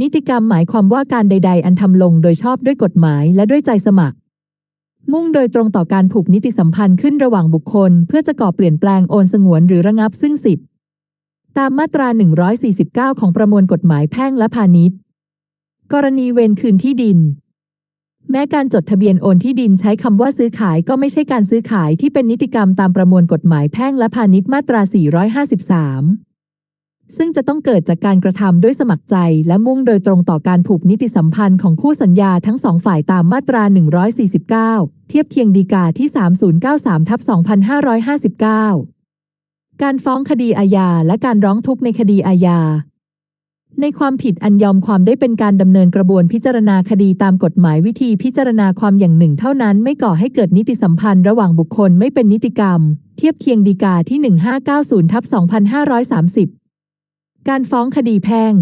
นิติกรรมหมายความว่าการใด ๆ อันทำลงโดยชอบด้วยกฎหมายและด้วยใจสมัคร มุ่งโดยตรงต่อการผูกนิติสัมพันธ์ขึ้นระหว่างบุคคล เพื่อจะก่อเปลี่ยนแปลงโอนสงวนหรือระงับซึ่งสิทธิตามมาตรา 149 ของประมวลกฎหมายแพ่งและพาณิชย์ กรณีเวรคืนที่ดิน แม้การจดทะเบียนโอนที่ดินใช้คำว่าซื้อขายก็ไม่ใช่การซื้อขายที่เป็นนิติกรรมตามประมวลกฎหมายแพ่งและพาณิชย์มาตรา 453 ซึ่งจะต้องเกิดจากการกระทำด้วยสมัครใจและมุ่งโดยตรงต่อการผูกนิติสัมพันธ์ของคู่สัญญาทั้งสองฝ่ายตามมาตรา 149 เทียบเคียงดีกาที่ 3093ทับ2559 การฟ้องคดีอาญาและการร้องทุกข์ในคดีอาญา ในความผิดอันยอมความได้เป็นการดำเนินกระบวนพิจารณาคดีตามกฎหมายวิธีพิจารณาความอย่างหนึ่งเท่านั้นไม่ก่อให้เกิดนิติสัมพันธ์ระหว่างบุคคลไม่เป็นนิติกรรม เทียบเคียงดีกาที่ 1590ทับ2530 การฟ้องคดีแพ่ง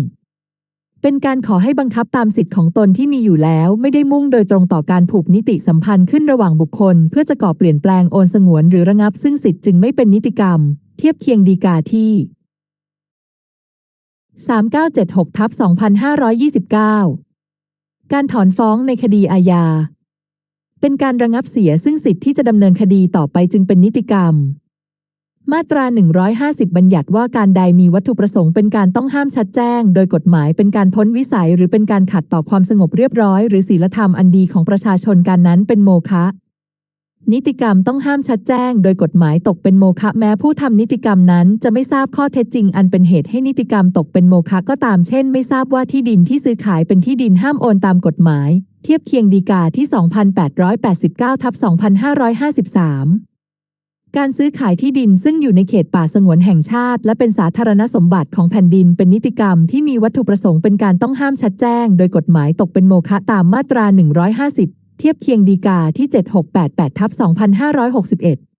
เป็นการขอให้บังคับตามสิทธิ์ของตนที่มีอยู่แล้ว ไม่ได้มุ่งโดยตรงต่อการผูกนิติสัมพันธ์ขึ้นระหว่างบุคคล เพื่อจะก่อเปลี่ยนแปลงโอนสงวนหรือระงับ ซึ่งสิทธิ์จึงไม่เป็นนิติกรรม เทียบเคียงดีกาที่ 3976ทับ2529 การถอนฟ้องในคดีอาญา เป็นการระงับเสียซึ่งสิทธิ์ที่จะดำเนินคดีต่อไปจึงเป็นนิติกรรม มาตรา 150 บัญญัติว่าการใดมีวัตถุประสงค์เป็นการต้องห้ามชัดแจ้ง โดยกฎหมายเป็นการพ้นวิสัย หรือเป็นการขัดต่อความสงบเรียบร้อย หรือศีลธรรมอันดีของประชาชนการนั้นเป็นโมฆะนิติกรรมต้องห้ามชัดแจ้ง โดยกฎหมายตกเป็นโมฆะแม้ผู้ทำนิติกรรมนั้น จะไม่ทราบข้อเท็จจริง อันเป็นเหตุให้นิติกรรมตกเป็นโมฆะก็ตามเช่น ไม่ทราบว่าที่ดินที่ซื้อขายเป็นที่ดินห้ามโอนตามกฎหมาย เทียบเคียงดีกาที่ 2889ทับ2553 การซื้อขายที่ดินซึ่งอยู่ในเขตป่าสงวนแห่งชาติ และเป็นสาธารณสมบัติของแผ่นดิน เป็นนิติกรรมที่มีวัตถุประสงค์เป็นการต้องห้ามชัดแจ้ง โดยกฎหมายตกเป็นโมฆะตามมาตรา 150 เทียบเคียงดีกาที่ 7688ทับ2561